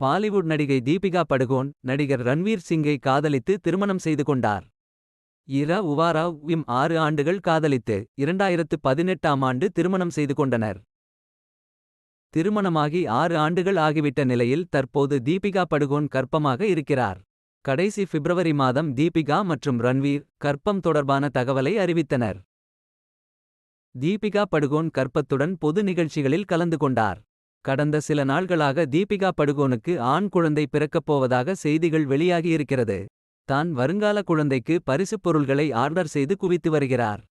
பாலிவுட் நடிகை தீபிகா படுகோன் நடிகர் ரன்வீர் சிங்கை காதலித்து திருமணம் செய்து கொண்டார். இர உவாராவ் இம் ஆறு ஆண்டுகள் காதலித்து இரண்டாயிரத்து பதினெட்டாம் ஆண்டு திருமணம் செய்து கொண்டனர். திருமணமாகி ஆறு ஆண்டுகள் ஆகிவிட்ட நிலையில் தற்போது தீபிகா படுகோன் கர்ப்பமாக இருக்கிறார். கடைசி பிப்ரவரி மாதம் தீபிகா மற்றும் ரன்வீர் கர்ப்பம் தொடர்பான தகவலை அறிவித்தனர். தீபிகா படுகோன் கர்ப்பத்துடன் பொது நிகழ்ச்சிகளில் கலந்து கொண்டார். கடந்த சில நாள்களாக தீபிகா படுகோனுக்கு ஆண் குழந்தை பிறக்கப் போவதாக செய்திகள் வெளியாகியிருக்கிறது. தான் வருங்கால குழந்தைக்கு பரிசுப் பொருள்களை ஆர்டர் செய்து குவித்து வருகிறார்.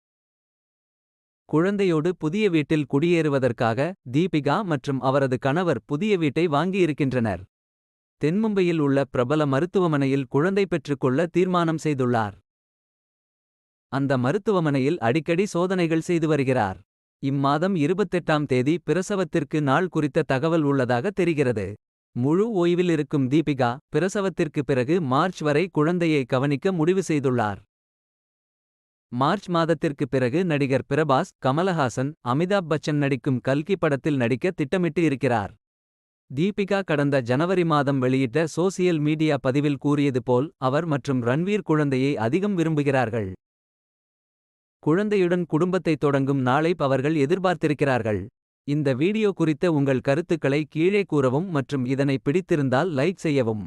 குழந்தையோடு புதிய வீட்டில் குடியேறுவதற்காக தீபிகா மற்றும் அவரது கணவர் புதிய வீட்டை வாங்கியிருக்கின்றனர். தென்மும்பையில் உள்ள பிரபல மருத்துவமனையில் குழந்தை பெற்றுக்கொள்ள தீர்மானம் செய்துள்ளார். அந்த மருத்துவமனையில் அடிக்கடி சோதனைகள் செய்து வருகிறார். இம்மாதம் 28ஆம் தேதி பிரசவத்திற்கு நாள் குறித்த தகவல் உள்ளதாக தெரிகிறது. முழு ஓய்வில் இருக்கும் தீபிகா பிரசவத்திற்கு பிறகு மார்ச் வரை குழந்தையை கவனிக்க முடிவு செய்துள்ளார். மார்ச் மாதத்திற்கு பிறகு நடிகர் பிரபாஸ் கமலஹாசன் அமிதாப் பச்சன் நடிக்கும் கல்கி படத்தில் நடிக்க திட்டமிட்டு இருக்கிறார். தீபிகா கடந்த ஜனவரி மாதம் வெளியிட்ட சோசியல் மீடியா பதிவில் கூறியது போல் அவர் மற்றும் ரன்வீர் குழந்தையை அதிகம் விரும்புகிறார்கள். குழந்தையுடன் குடும்பத்தை தொடங்கும் நாளை அவர்கள் எதிர்பார்த்திருக்கிறார்கள். இந்த வீடியோ குறித்த உங்கள் கருத்துக்களை கீழே கூறவும் மற்றும் இதனை பிடித்திருந்தால் லைக் செய்யவும்.